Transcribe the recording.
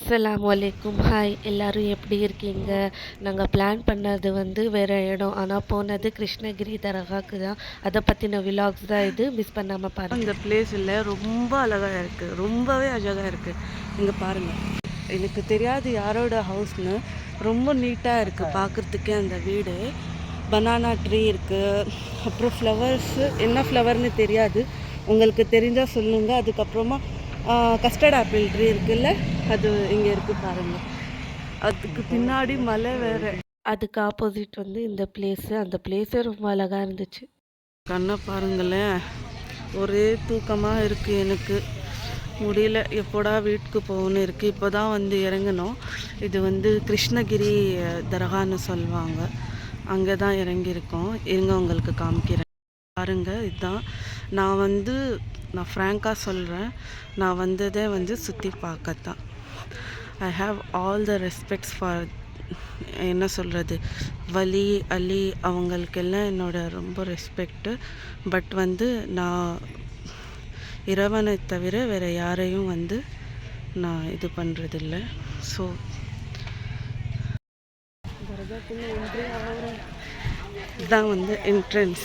அஸ்ஸலாமு வலைக்கும் ஹாய் எல்லோரும் எப்படி இருக்கீங்க? நாங்கள் பிளான் பண்ணது வந்து வேறு இடம். ஆனால் போனது கிருஷ்ணகிரி தரகாக்கு தான். அதை பற்றின விலாக்ஸ் தான் இது. மிஸ் பண்ணாமல் பாருங்கள் இந்த பிளேஸ் இல்லை. ரொம்ப அழகாக இருக்குது ரொம்பவே அழகாக இருக்குது இங்கே பாருங்கள் எனக்கு தெரியாது யாரோட ஹவுஸ்னு ரொம்ப நீட்டாக இருக்குது பார்க்குறதுக்கே அந்த வீடு. பனானா ட்ரீ இருக்குது அப்புறம் ஃப்ளவர்ஸு என்ன ஃப்ளவர்னு தெரியாது. உங்களுக்கு தெரிஞ்சால் சொல்லுங்கள் அதுக்கப்புறமா கஸ்டர்ட் ஆப்பிள் ட்ரீ இருக்குல்ல? அது இங்கே இருக்குது பாருங்கள் அதுக்கு பின்னாடி மலை வேறு. அதுக்கு ஆப்போசிட் வந்து இந்த பிளேஸு அந்த பிளேஸே ரொம்ப அழகாக இருந்துச்சு. கண்ணை பாருங்களேன். ஒரே தூக்கமாக இருக்குது எனக்கு. முடியல. எப்போடா வீட்டுக்கு போகணும்னு இருக்குது இப்போ தான் வந்து இறங்கினோம் இது வந்து கிருஷ்ணகிரி தர்கான்னு சொல்லுவாங்க. அங்கே தான் இறங்கியிருக்கோம். இருங்க உங்களுக்கு காமிக்கிறேன். பாருங்க இதுதான். நான் வந்து நான் ஃப்ராங்காக சொல்கிறேன் நான் வந்ததே வந்து சுற்றி பார்க்கத்தான். I have all the respects for என்ன சொல்கிறது வலி அலி அவங்களுக்கெல்லாம் என்னோட ரொம்ப ரெஸ்பெக்ட்டு பட் வந்து நான் இறைவனை தவிர வேறு யாரையும் வந்து நான் இது பண்ணுறதில்ல ஸோ இதுதான் வந்து என்ட்ரன்ஸ்